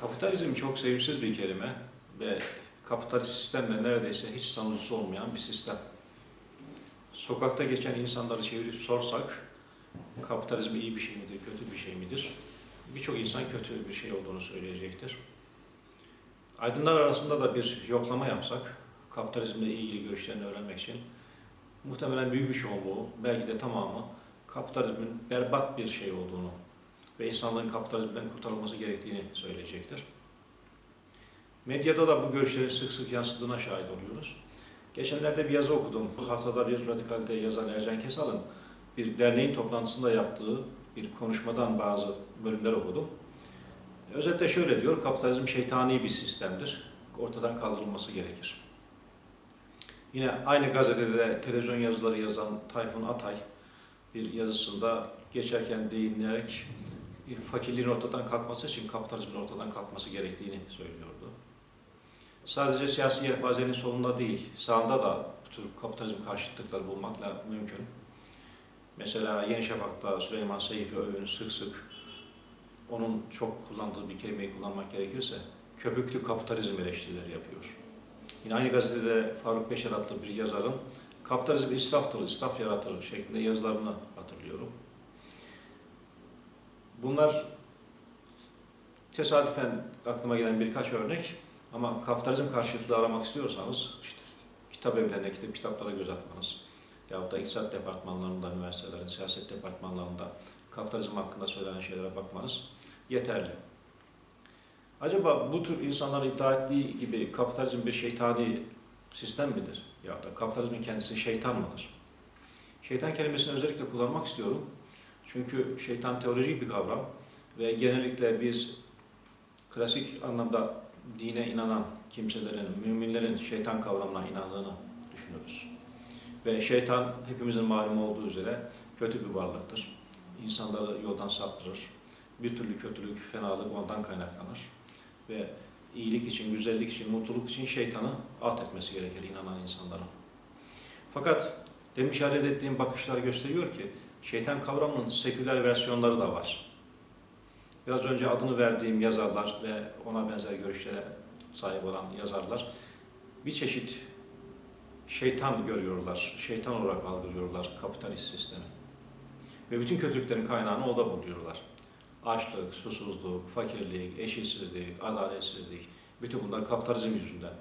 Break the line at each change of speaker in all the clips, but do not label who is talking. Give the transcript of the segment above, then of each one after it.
Kapitalizm çok sevimsiz bir kelime ve kapitalist sistemle neredeyse hiç sanıcısı olmayan bir sistem. Sokakta geçen insanları çevirip sorsak kapitalizm iyi bir şey midir, kötü bir şey midir? Birçok insan kötü bir şey olduğunu söyleyecektir. Aydınlar arasında da bir yoklama yapsak, kapitalizmle ilgili görüşlerini öğrenmek için muhtemelen büyük bir çoğunluğu, belki de tamamı kapitalizmin berbat bir şey olduğunu ve insanlığın kapitalizmden kurtarılması gerektiğini söyleyecektir. Medyada da bu görüşlerin sık sık yansıdığına şahit oluyoruz. Geçenlerde bir yazı okudum. Bu haftada bir radikalite yazan Ercan Kesal'ın bir derneğin toplantısında yaptığı bir konuşmadan bazı bölümler okudum. Özetle şöyle diyor, kapitalizm şeytani bir sistemdir. Ortadan kaldırılması gerekir. Yine aynı gazetede televizyon yazıları yazan Tayfun Atay bir yazısında geçerken değinerek fakirliğin ortadan kalkması için kapitalizmin ortadan kalkması gerektiğini söylüyordu. Sadece siyasi yelpazenin solunda değil, sağında da bu tür kapitalizm karşıtlıkları bulmakla mümkün. Mesela Yeni Şafak'ta Süleyman Seyfi Öğün sık sık onun çok kullandığı bir kelimeyi kullanmak gerekirse köpüklü kapitalizm eleştirileri yapıyor. Yine aynı gazetede Faruk Beşer adlı bir yazarın kapitalizm israftır, israf yaratır şeklinde yazılarını hatırlıyorum. Bunlar tesadüfen aklıma gelen birkaç örnek ama kapitalizm karşıtlığı aramak istiyorsanız işte kitap evlerine gidip kitaplara göz atmanız yahut da iktisat departmanlarında, üniversitelerin siyaset departmanlarında kapitalizm hakkında söylenen şeylere bakmanız yeterli. Acaba bu tür insanların iddia ettiği gibi kapitalizm bir şeytani sistem midir? Ya da kapitalizmin kendisi şeytan mıdır? Şeytan kelimesini özellikle kullanmak istiyorum. Çünkü şeytan teolojik bir kavram ve genellikle biz klasik anlamda dine inanan kimselerin, müminlerin şeytan kavramına inandığını düşünürüz. Ve şeytan hepimizin malumu olduğu üzere kötü bir varlıktır. İnsanları yoldan saptırır. Bir türlü kötülük, fenalık ondan kaynaklanır. Ve iyilik için, güzellik için, mutluluk için şeytanı alt etmesi gerekir inanan insanların. Fakat demin işaret ettiğim bakışlar gösteriyor ki şeytan kavramının seküler versiyonları da var. Biraz önce adını verdiğim yazarlar ve ona benzer görüşlere sahip olan yazarlar bir çeşit şeytan görüyorlar, şeytan olarak algılıyorlar kapitalist sistemi. Ve bütün kötülüklerin kaynağını o da buluyorlar. Açlık, susuzluk, fakirlik, eşitsizlik, adaletsizlik, bütün bunlar kapitalizm yüzünden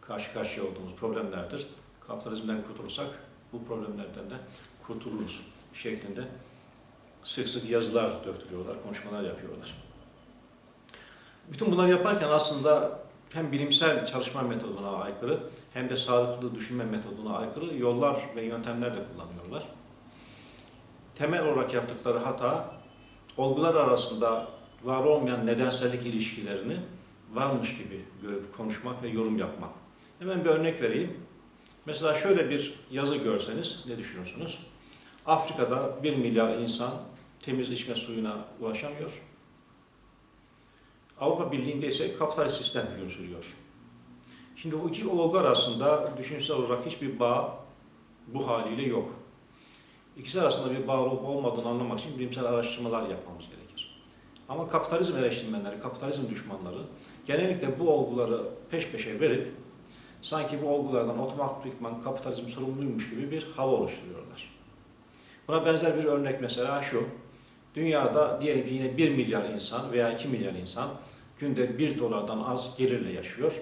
karşı karşıya olduğumuz problemlerdir. Kapitalizmden kurtulursak bu problemlerden de kurtuluruz şeklinde sık sık yazılar döktürüyorlar, konuşmalar yapıyorlar. Bütün bunları yaparken aslında hem bilimsel çalışma metoduna aykırı hem de sağlıklı düşünme metoduna aykırı yollar ve yöntemler de kullanıyorlar. Temel olarak yaptıkları hata olgular arasında var olmayan nedensellik ilişkilerini varmış gibi görüp konuşmak ve yorum yapmak. Hemen bir örnek vereyim. Mesela şöyle bir yazı görseniz ne düşünürsünüz? Afrika'da 1 milyar insan temiz içme suyuna ulaşamıyor. Avrupa Birliği'nde ise kapitalist sistem hüküm sürüyor. Şimdi bu iki olgu arasında düşünsel olarak hiçbir bağ bu haliyle yok. İkisi arasında bir bağ olup olmadığını anlamak için bilimsel araştırmalar yapmamız gerekir. Ama kapitalizm eleştirmenleri, kapitalizm düşmanları genellikle bu olguları peş peşe verip sanki bu olgulardan otomatikman kapitalizm sorumluymuş gibi bir hava oluşturuyorlar. Buna benzer bir örnek mesela şu. Dünyada diyelim ki yine 1 milyar insan veya 2 milyar insan günde 1 dolardan az gelirle yaşıyor.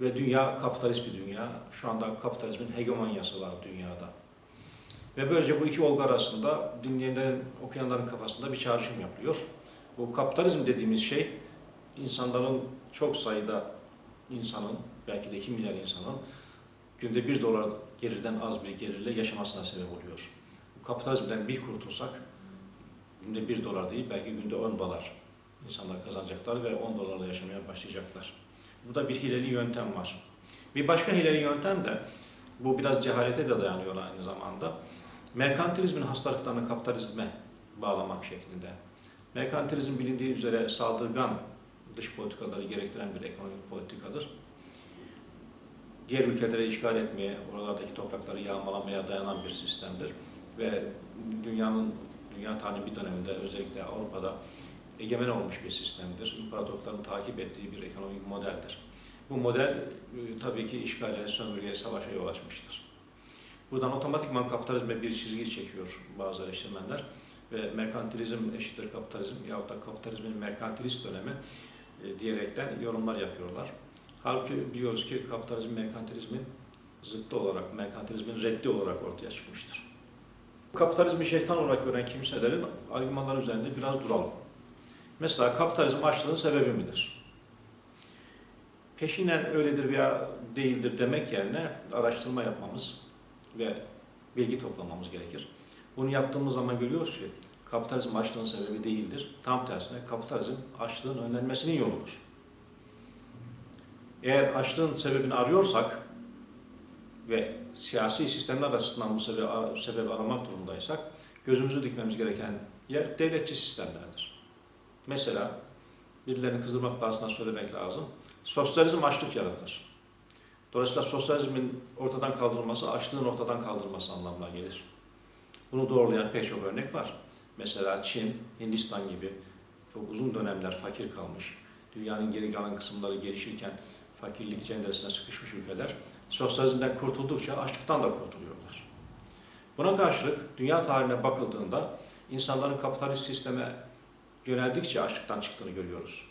Ve dünya kapitalist bir dünya. Şu anda kapitalizmin hegemonyası var dünyada. Ve böylece bu iki olgu arasında dinleyenlerin, okuyanların kafasında bir çağrışım yapılıyor. Bu kapitalizm dediğimiz şey insanların çok sayıda insanın, belki de 2 milyar insanın günde 1 dolar gelirden az bir gelirle yaşamasına sebep oluyor. Kapitalizmden bir kurtulsak günde 1 dolar değil belki günde 10 dolar insanlar kazanacaklar ve 10 dolarla yaşamaya başlayacaklar. Burada bir hileli yöntem var. Bir başka hileli yöntem de bu biraz cehalete de dayanıyor aynı zamanda. Merkantilizmin hastalıklarını kapitalizme bağlamak şeklinde. Merkantilizm bilindiği üzere saldırgan dış politikaları gerektiren bir ekonomik politikadır. Diğer ülkelere işgal etmeye, oralardaki toprakları yağmalamaya dayanan bir sistemdir. Ve dünyanın, dünya tarihinin bir döneminde özellikle Avrupa'da egemen olmuş bir sistemdir. İmparatorlukların takip ettiği bir ekonomik modeldir. Bu model e, tabii ki işgale, sömürgeye, savaşa yol açmıştır. Buradan otomatikman kapitalizme bir çizgi çekiyor bazı eleştirmenler ve merkantilizm eşittir kapitalizm yahut da kapitalizmin merkantilist dönemi e, diyerekten yorumlar yapıyorlar. Halbuki biliyoruz ki kapitalizm merkantilizmin zıttı olarak, merkantilizmin reddi olarak ortaya çıkmıştır. Kapitalizmi şeytan olarak gören kimselerin argümanları üzerinde biraz duralım. Mesela kapitalizm açlığın sebebi midir? Peşinen öyledir veya değildir demek yerine araştırma yapmamız ve bilgi toplamamız gerekir. Bunu yaptığımız zaman görüyoruz ki kapitalizm açlığın sebebi değildir. Tam tersine kapitalizm açlığın önlenmesinin yoludur. Eğer açlığın sebebini arıyorsak ve siyasi sistemler açısından bu sebebi, sebebi aramak durumundaysak gözümüzü dikmemiz gereken yer devletçi sistemlerdir. Mesela birilerini kızdırmak pahasına söylemek lazım. Sosyalizm açlık yaratır. Dolayısıyla sosyalizmin ortadan kaldırılması, açlığın ortadan kaldırılması anlamına gelir. Bunu doğrulayan pek çok örnek var. Mesela Çin, Hindistan gibi çok uzun dönemler fakir kalmış, dünyanın geri kalan kısımları gelişirken fakirlik cenderesine sıkışmış ülkeler, sosyalizmden kurtuldukça açlıktan da kurtuluyorlar. Buna karşılık dünya tarihine bakıldığında insanların kapitalist sisteme yöneldikçe açlıktan çıktığını görüyoruz.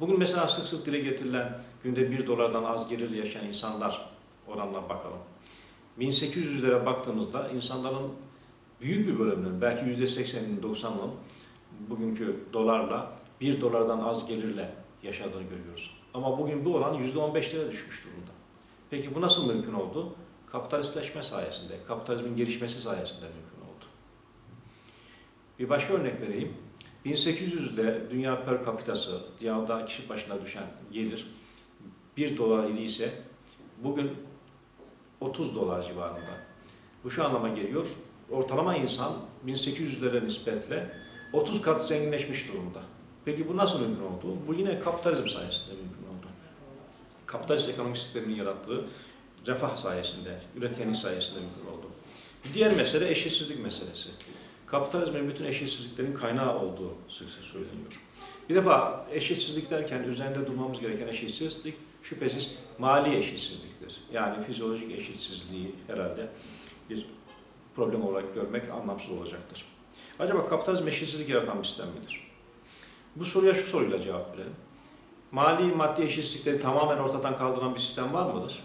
Bugün mesela sık sık dile getirilen günde 1 dolardan az gelirle yaşayan insanlar oranına bakalım. 1800'lere baktığımızda insanların büyük bir bölümünün, belki %80'inin, 90'ının bugünkü dolarla 1 dolardan az gelirle yaşadığını görüyoruz. Ama bugün bu oran %15'lere düşmüş durumda. Peki bu nasıl mümkün oldu? Kapitalistleşme sayesinde, kapitalizmin gelişmesi sayesinde mümkün oldu. Bir başka örnek vereyim. 1800'de dünya per capitası ya da kişi başına düşen gelir 1 dolar idi ise bugün 30 dolar civarında. Bu şu anlama geliyor. Ortalama insan 1800'lere nispetle 30 kat zenginleşmiş durumda. Peki bu nasıl mümkün oldu? Bu yine kapitalizm sayesinde mümkün. Kapitalist ekonomik sistemin yarattığı refah sayesinde, üretkenlik sayesinde mümkün oldu. Bir diğer mesele eşitsizlik meselesi. Kapitalizmin bütün eşitsizliklerin kaynağı olduğu sık söyleniyor. Bir defa eşitsizlik derken üzerinde durmamız gereken eşitsizlik şüphesiz mali eşitsizliktir. Yani fizyolojik eşitsizliği herhalde bir problem olarak görmek anlamsız olacaktır. Acaba kapitalizm eşitsizlik yaratan bir sistem midir? Bu soruya şu soruyla cevap verelim. Mali maddi eşitsizlikleri tamamen ortadan kaldıran bir sistem var mıdır?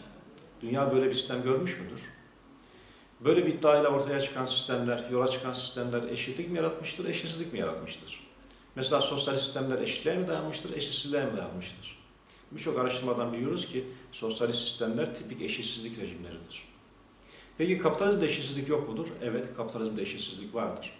Dünya böyle bir sistem görmüş müdür? Böyle bir iddiayla ortaya çıkan sistemler, yola çıkan sistemler eşitlik mi yaratmıştır, eşitsizlik mi yaratmıştır? Mesela sosyal sistemler eşitliğe mi dayanmıştır, eşitsizliğe mi dayanmıştır? Birçok araştırmadan biliyoruz ki sosyalist sistemler tipik eşitsizlik rejimleridir. Peki kapitalizmde eşitsizlik yok mudur? Evet, kapitalizmde eşitsizlik vardır.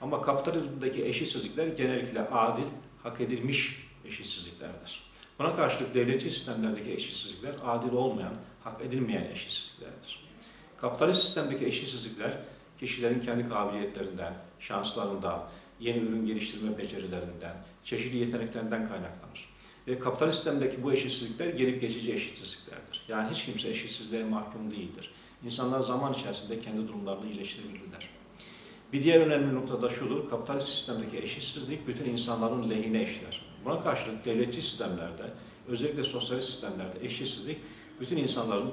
Ama kapitalizmdeki eşitsizlikler genellikle adil, hak edilmiş eşitsizliklerdir. Buna karşılık devletçi sistemlerdeki eşitsizlikler adil olmayan, hak edilmeyen eşitsizliklerdir. Kapitalist sistemdeki eşitsizlikler kişilerin kendi kabiliyetlerinden, şanslarından, yeni ürün geliştirme becerilerinden, çeşitli yeteneklerinden kaynaklanır. Ve kapitalist sistemdeki bu eşitsizlikler gelip geçici eşitsizliklerdir. Yani hiç kimse eşitsizliğe mahkum değildir. İnsanlar zaman içerisinde kendi durumlarını iyileştirebilirler. Bir diğer önemli nokta da şudur, kapitalist sistemdeki eşitsizlik bütün insanların lehine işler. Buna karşılık devletçi sistemlerde, özellikle sosyalist sistemlerde eşitsizlik bütün insanların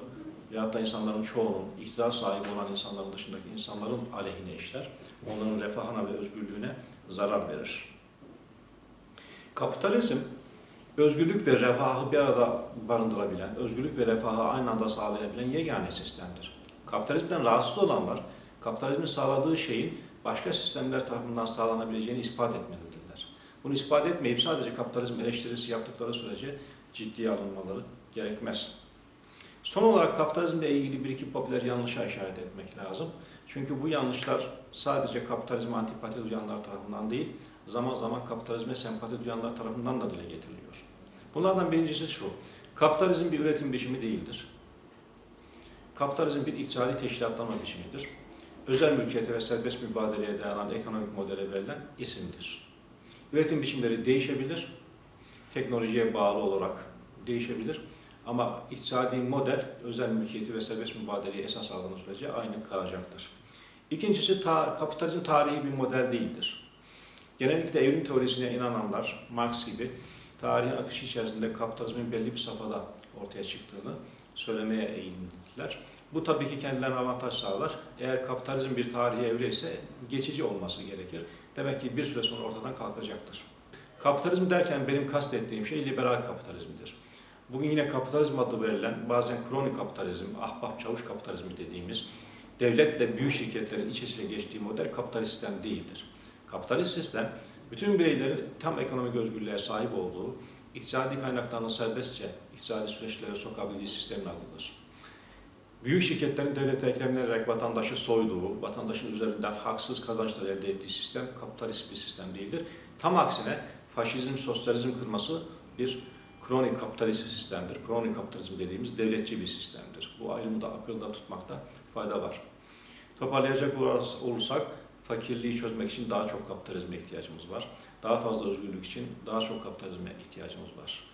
ya da insanların çoğunun, iktidar sahibi olan insanların dışındaki insanların aleyhine işler. Onların refahına ve özgürlüğüne zarar verir. Kapitalizm, özgürlük ve refahı bir arada barındırabilen, özgürlük ve refahı aynı anda sağlayabilen yegane sistemdir. Kapitalizmden rahatsız olanlar, kapitalizmin sağladığı şeyin başka sistemler tarafından sağlanabileceğini ispat etmelidirler. Bunu ispat etmeyip sadece kapitalizm eleştirisi yaptıkları sürece ciddiye alınmaları gerekmez. Son olarak kapitalizmle ilgili bir iki popüler yanlışa işaret etmek lazım. Çünkü bu yanlışlar sadece kapitalizme antipati duyanlar tarafından değil, zaman zaman kapitalizme sempati duyanlar tarafından da dile getiriliyor. Bunlardan birincisi şu, kapitalizm bir üretim biçimi değildir. Kapitalizm bir iktisadi teşkilatlama biçimidir. Özel mülkiyete ve serbest mübadeleye dayanan ekonomik modele verilen isimdir. Üretim biçimleri değişebilir, teknolojiye bağlı olarak değişebilir. Ama iktisadi model özel mülkiyeti ve serbest mübadeleyi esas aldığınız sürece aynı kalacaktır. İkincisi ta, kapitalizm tarihi bir model değildir. Genellikle evrim teorisine inananlar, Marx gibi tarihin akışı içerisinde kapitalizmin belli bir safhada ortaya çıktığını söylemeye eğilimliler. Bu tabii ki kendilerine avantaj sağlar. Eğer kapitalizm bir tarihi evre ise geçici olması gerekir. Demek ki bir süre sonra ortadan kalkacaktır. Kapitalizm derken benim kastettiğim şey liberal kapitalizmdir. Bugün yine kapitalizm adı verilen, bazen kronik kapitalizm, ahbap çavuş kapitalizmi dediğimiz devletle büyük şirketlerin iç içe geçtiği model kapitalist sistem değildir. Kapitalist sistem, bütün bireylerin tam ekonomik özgürlüğe sahip olduğu, iktisadi kaynaklarını serbestçe iktisadi süreçlere sokabildiği sistemin adıdır. Büyük şirketlerin devlete eklemlenerek vatandaşı soyduğu, vatandaşın üzerinden haksız kazançlar elde ettiği sistem kapitalist bir sistem değildir. Tam aksine faşizm, sosyalizm kırması bir kronik kapitalist sistemdir. Kronik kapitalizm dediğimiz devletçi bir sistemdir. Bu ayrımı da akılda tutmakta fayda var. Toparlayacak olursak fakirliği çözmek için daha çok kapitalizme ihtiyacımız var. Daha fazla özgürlük için daha çok kapitalizme ihtiyacımız var.